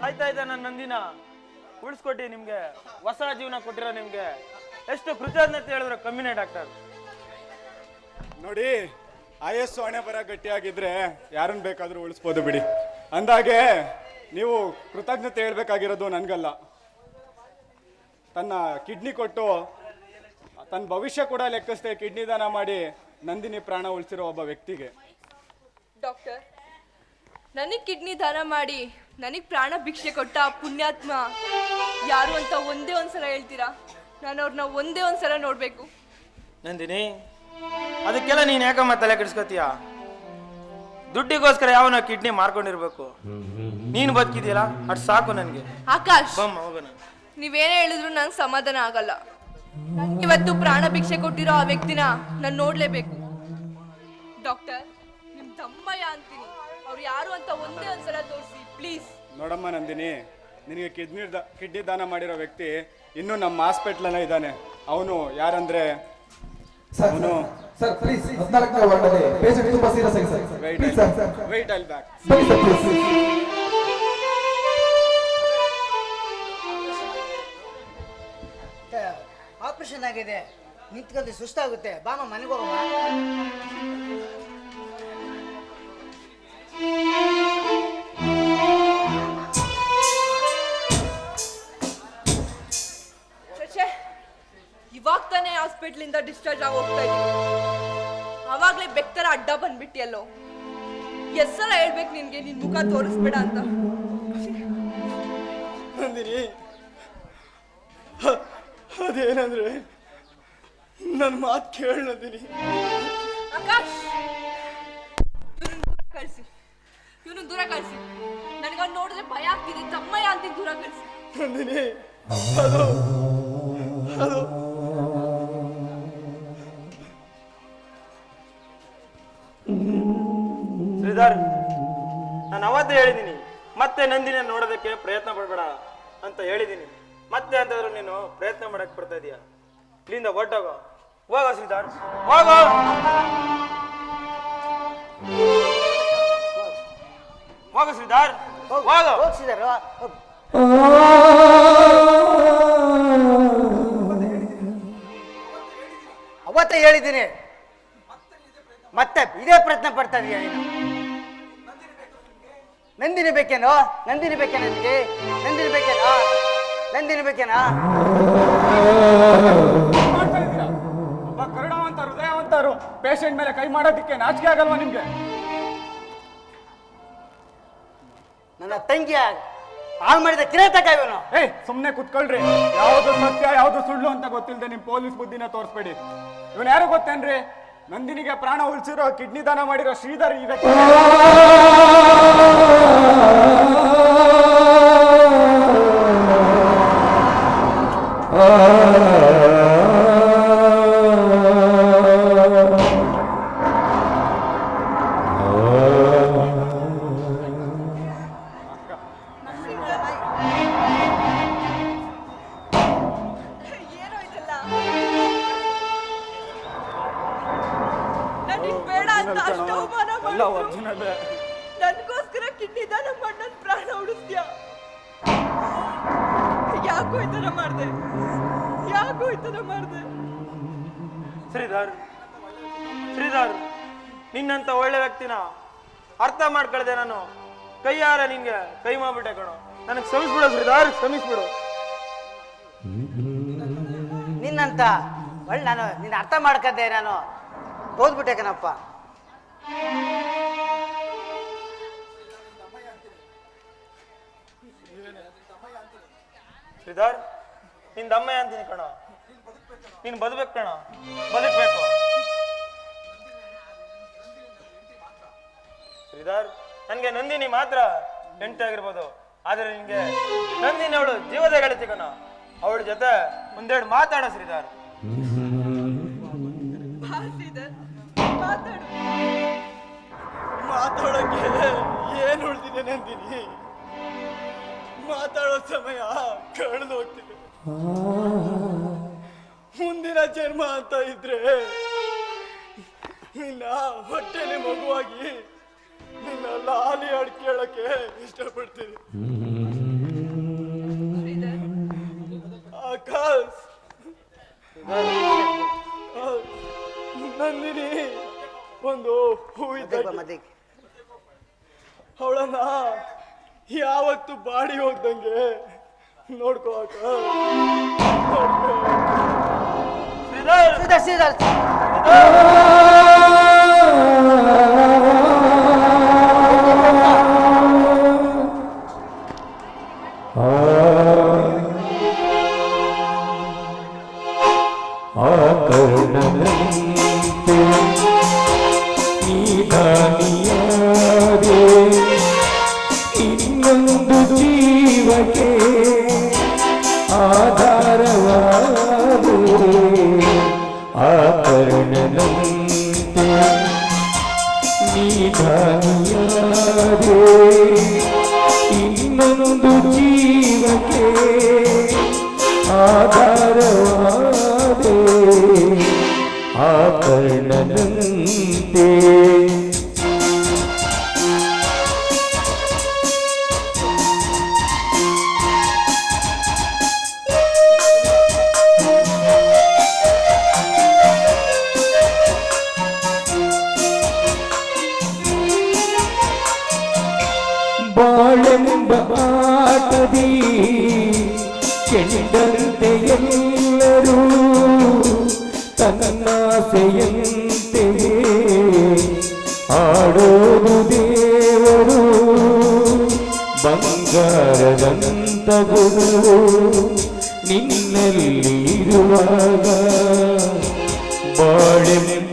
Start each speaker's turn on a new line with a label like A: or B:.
A: ಸಾಯ್ತಾ ಇದ್ದ ನನ್ನ ನಂದಿನ. ಉಳಿಸ್ಕೊಟ್ಟಿ ನಿಮ್ಗೆ ಹೊಸ ಜೀವನ ಕೊಟ್ಟಿರೋ ನಿಮ್ಗೆ ಎಷ್ಟು ಕೃತಜ್ಞತೆ ಹೇಳಿದ್ರೆ ಕಮ್ಮಿನೇ ಡಾಕ್ಟರ್
B: ನೋಡಿ ಆಯಸ್ಸು ಹಣೆ ಬರ ಗಟ್ಟಿಯಾಗಿದ್ರೆ ಯಾರನ್ನ ಬೇಕಾದ್ರೂ ಉಳಿಸ್ಬೋದು ಬಿಡಿ. ಅಂದಾಗೆ ನೀವು ಕೃತಜ್ಞತೆ ಹೇಳ್ಬೇಕಾಗಿರೋದು ನನ್ಗಲ್ಲ. ತನ್ನ ಕಿಡ್ನಿ ಕೊಟ್ಟು ತನ್ನ ಭವಿಷ್ಯ ಕೂಡ ಲೆಕ್ಕಿಸದೆ ಕಿಡ್ನಿ ದಾನ ಮಾಡಿ ನಂದಿನಿ ಪ್ರಾಣ ಉಳಿಸಿರೋ ಒಬ್ಬ ವ್ಯಕ್ತಿಗೆ.
C: ಡಾಕ್ಟರ್ ನನಗೆ ಕಿಡ್ನಿ ದಾನ ಮಾಡಿ ನನಗೆ ಪ್ರಾಣ ಭಿಕ್ಷೆ ಕೊಟ್ಟ ಆ ಪುಣ್ಯಾತ್ಮ ಯಾರು ಅಂತ ಒಂದೇ ಒಂದ್ಸಲ ಹೇಳ್ತೀರಾ? ನಾನು ಅವ್ರನ್ನ ಒಂದೇ ಒಂದ್ಸಲ ನೋಡ್ಬೇಕು.
A: ನಂದಿನಿ ಅದಕ್ಕೆಲ್ಲ ನೀನ್ ಯಾಕಮ್ಮ ತಲೆ ಕೆಡಿಸ್ಕೋತೀಯ? ದುಡ್ಡಿಗೋಸ್ಕರ ಯಾವನ ಕಿಡ್ನಿ ಮಾರ್ಕೊಂಡಿರ್ಬೇಕು. ನೀನು ಬದುಕಿದೀಯಲ್ಲ ಅಟ್ ಸಾಕು ನನಗೆ.
C: ಆಕಾಶ್!
A: ಬಮ್ಮ ಹೋಗೋಣ.
C: ನೀವೇನೇ ಹೇಳಿದ್ರು ನಂಗೆ ಸಮಾಧಾನ ಆಗಲ್ಲ. ಇವತ್ತು ಪ್ರಾಣ ಭಿಕ್ಷೆ ಕೊಟ್ಟಿರೋ ಆ ವ್ಯಕ್ತಿನ ನಾನು ನೋಡ್ಲೇಬೇಕು. ಡಾಕ್ಟರ್ ಅವ್ರು ಯಾರು ಅಂತ ಒಂದೇ ಒಂದ್ಸಲ ತೋರಿಸಿ ಪ್ಲೀಸ್
B: ನೋಡಮ್ಮ ನಂದಿನಿ ನಿನಗೆ ಕಿಡ್ನಿ ದ ಕಿಡ್ನಿ ದಾನ ಮಾಡಿರೋ ವ್ಯಕ್ತಿ ಇನ್ನೂ ನಮ್ಮ ಹಾಸ್ಪಿಟ್ಲನ್ನ ಇದ್ದಾನೆ. ಅವನು ಯಾರಂದ್ರೆ?
D: ಸರ್
B: ಅವನು
D: ಸರ್ ಪ್ಲೀಸ್ ಹದಿನಾಲ್ಕನೇ ವಾರ್ಡಲ್ಲಿ ಪೇಷಂಟ್ ತುಂಬಾ ಸೀರಿಯಸ್ ಆಗಿ sir.
B: Wait,
D: please
B: I'll-
D: sir sir
B: wait I'll back.
D: ಬನ್ನಿ ಸರ್ ಪ್ಲೀಸ್
E: ಆಪರೇಷನ್ ಆಗಿದೆ. ನಿಂತ್ಕೊಂಡು ಸುಸ್ತಾಗುತ್ತೆ. ಬಾಮ ಮನೆಗೆ ಹೋಗಮ್ಮ.
C: ಹಾಸ್ಪಿಟ್ಲಿಂದ ಡಿಸ್ಚಾರ್ಜ್ ಆಗಿ ಹೋಗ್ತಾ ಇದ್ದೀನಿ ಅವಾಗಲೇ ಬೆಕ್ತರ ಅಡ್ಡ ಬಂದ್ಬಿಟ್ಟಿಯಲ್ಲೋ. ಸಲ ಹೇಳ್ಬೇಕು ನಿನ್ಗೆ ನಿನ್ ಮುಖ ತೋರಿಸ್ಬೇಡ ಅಂತ.
B: ನಂದಿನಿ ಅದೇನಂದ್ರೆ ನನ್ನ ಮಾತು ಕೇಳ ನಂದಿನಿ.
C: ಆಕಾಶ್! ಕಳ್ಸಿ. ಇವನು ದೂರ ಕಳಿಸಿ. ನನಗೆ ನೋಡಿದ್ರೆ ಭಯ ಆಗ್ತಿದೆ. ತಮ್ಮಯ್ಯ ಅಂತ ದೂರ ಕಳಿಸಿ.
B: ನಂದಿನಿ ಹಲೋ ಅದು
A: ಶ್ರೀಧರ್, ನಾನು ಅವತ್ತೇ ಹೇಳಿದ್ದೀನಿ ಮತ್ತೆ ನಂದಿನ ನೋಡೋದಕ್ಕೆ ಪ್ರಯತ್ನ ಪಡಬೇಡ ಅಂತ ಹೇಳಿದ್ದೀನಿ ಮತ್ತೆ ಅಂತಂದ್ರೆ ನೀನು ಪ್ರಯತ್ನ ಮಾಡಕ್ ಬರ್ತಾ ಇದೀಯ? ಇಲ್ಲಿಂದ ಹೊರ್ಟೋಗೋ. ಹೋಗೋ ಶ್ರೀಧರ್, ಹೋಗೋ. ಹೋಗೋ ಶ್ರೀಧರ್, ಹೋಗೋ.
E: ಹೋಗ್ಸಿದಾರ ಅವತ್ತೇ ಹೇಳಿದ್ದೀನಿ ಮತ್ತೆ ಇದೇ ಪ್ರಯತ್ನ ಪಡ್ತಾ ಇದೀಯ ನೀನು? ನಂದಿನಿ ಬೇಕೇನು ನಂದಿನಿ ಬೇಕೇ ನನಗೆ? ನಂದಿನಿ ಬೇಕೇನಾ ನಂದಿನಿ ಬೇಕೇನಾ
B: ಒಬ್ಬ ಕರುಣಾವಂತ ಹೃದಯವಂತರು ಪೇಷಂಟ್ ಮೇಲೆ ಕೈ ಮಾಡೋದಕ್ಕೆ ನಾಚಿಕೆ ಆಗಲ್ವಾ ನಿಮ್ಗೆ?
E: ನನ್ನ ತಂಗಿಯ ಹಾಳು ಮಾಡಿದ ಕಿರಾತಕ ಇವನು.
B: ಏಯ್ ಸುಮ್ಮನೆ ಕುತ್ಕೊಳ್ರಿ. ಯಾವುದು ಸತ್ಯ ಯಾವುದು ಸುಳ್ಳು ಅಂತ ಗೊತ್ತಿಲ್ಲದೆ ನಿಮ್ ಪೊಲೀಸ್ ಬುದ್ಧಿನ ತೋರಿಸ್ಬೇಡಿ. ಇವನು ಯಾರು ಗೊತ್ತೇನ್ರಿ? ನಂದಿನಿಗೆ ಪ್ರಾಣ ಉಳಿಸಿರೋ ಕಿಡ್ನಿ ದಾನ ಮಾಡಿರೋ ಶ್ರೀಧರ್ ಈ ಎಲ್ಲ
C: ಅರ್ಜುನ
B: ಒರಿಜಿನಲ್
C: ನನ್ಗೋಸ್ಕರ ಕಿಡ್ನಿ ದಾನ ಮಾಡಿ ನನ್ ಪ್ರಾಣ ಉಳಿಸ್ತೀಯ? ಯಾಕೋ ಈ ತರ ಮಾಡ್ದೆ? ಯಾಕೋ ಈ ತರ ಮಾಡ್ದೆ?
A: ಶ್ರೀಧರ್ ಶ್ರೀಧರ್ ನಿನ್ನಂತ ಒಳ್ಳೆ ವ್ಯಕ್ತಿನ ಅರ್ಥ ಮಾಡ್ಕೊಳ್ದೆ ನಾನು. ಕೈಯಾರ ನಿನ್ಗೆ ಕೈ ಮಾಡ್ಬಿಟ್ಟೆ ಕಣೋ. ನನಗೆ ಕ್ಷಮಿಸ್ಬಿಡು ಶ್ರೀಧರ್ ಕ್ಷಮಿಸ್ಬಿಡು.
E: ನಿನ್ನಂತ ಒಳ್ಳೆ ನಾನು ನಿನ್ನ ಅರ್ಥ ಮಾಡ್ಕದ್ದೆ ನಾನು. ಓದ್ಬಿಟ್ಟೆ ಕಣಪ್ಪ.
A: ಶ್ರೀಧರ್ ನಿನ್ ದಮ್ಮ ಅಂತೀನಿ ಕಣ? ನೀನ್ ಬದುಕ್ಬೇಕು ಕಣ? ಬದುಕ್ಬೇಕು. ಶ್ರೀಧರ್ ನನ್ಗೆ ನಂದಿನಿ ಮಾತ್ರ ಎಂಟಿ ಆಗಿರ್ಬೋದು. ಆದ್ರೆ ನಿನ್ಗೆ ನಂದಿನಿ ಅವಳು ಜೀವದ ಗೆಳತಿ ಕಣ. ಅವಳ ಜೊತೆ ಒಂದೆರಡು ಮಾತಾಡ ಶ್ರೀಧರ್.
B: ಮಾತಾಡೋಕೆ ಏನು ಉಳ್ದಿದೆ ನಂದಿನಿ? ಮಾತಾಡೋ ಸಮಯ ಕಳೆದು ಹೋಗ್ತಿದೆ. ಮುಂದಿನ ಜನ್ಮ ಅಂತ ಇದ್ರೆ ನಿನ್ನ ಹೊಟ್ಟೆಲಿ ಮಗುವಾಗಿ ನಿನ್ನ ಲಾಲಿ ಅಡ್ಕೇಳಕ್ಕೆ ಕೇಳಕ್ಕೆ ಇಷ್ಟಪಡ್ತೀನಿ. ಆಕಾಶ್. ನಂದಿನಿ ಒಂದು ಹೂವಿದ್ದ ಅವಳನ್ನ ಯಾವತ್ತು ಬಾಡಿ ಹೋಗ್ದಂಗೆ? ನೋಡ್ಕೋ ಅಕ್ಕ ನೋಡ್ಕೋ
A: ಶ್ರೀಧರ್
E: ಶ್ರೀಧರ್ ಶ್ರೀಧರ್
F: ಇನ್ನೊಂದು ಜೀವಕ್ಕೆ ಆಧಾರವಾದೆ ಆಕರ್ಣದಂತೆ ನೀನಾನಿಯಾದೆ ಇನ್ನೊಂದು ಜೀವಕ್ಕೆ ಆಧಾರವಾದೆ ಆಕರ್ಣದಂತೆ ಬಾಳೆಂಬ ಆಟದಿ ಕೆಂಡಂತೆ ಎಲ್ಲರೂ ತನ್ನಾಸೆಯಂತೆ ಆಡೋದು ದೇವರು ಬಂಗಾರದಂತ ಗುರು. ನಿನ್ನಲ್ಲಿ ಇರುವಾಗ ಬಾಳೆಂಬ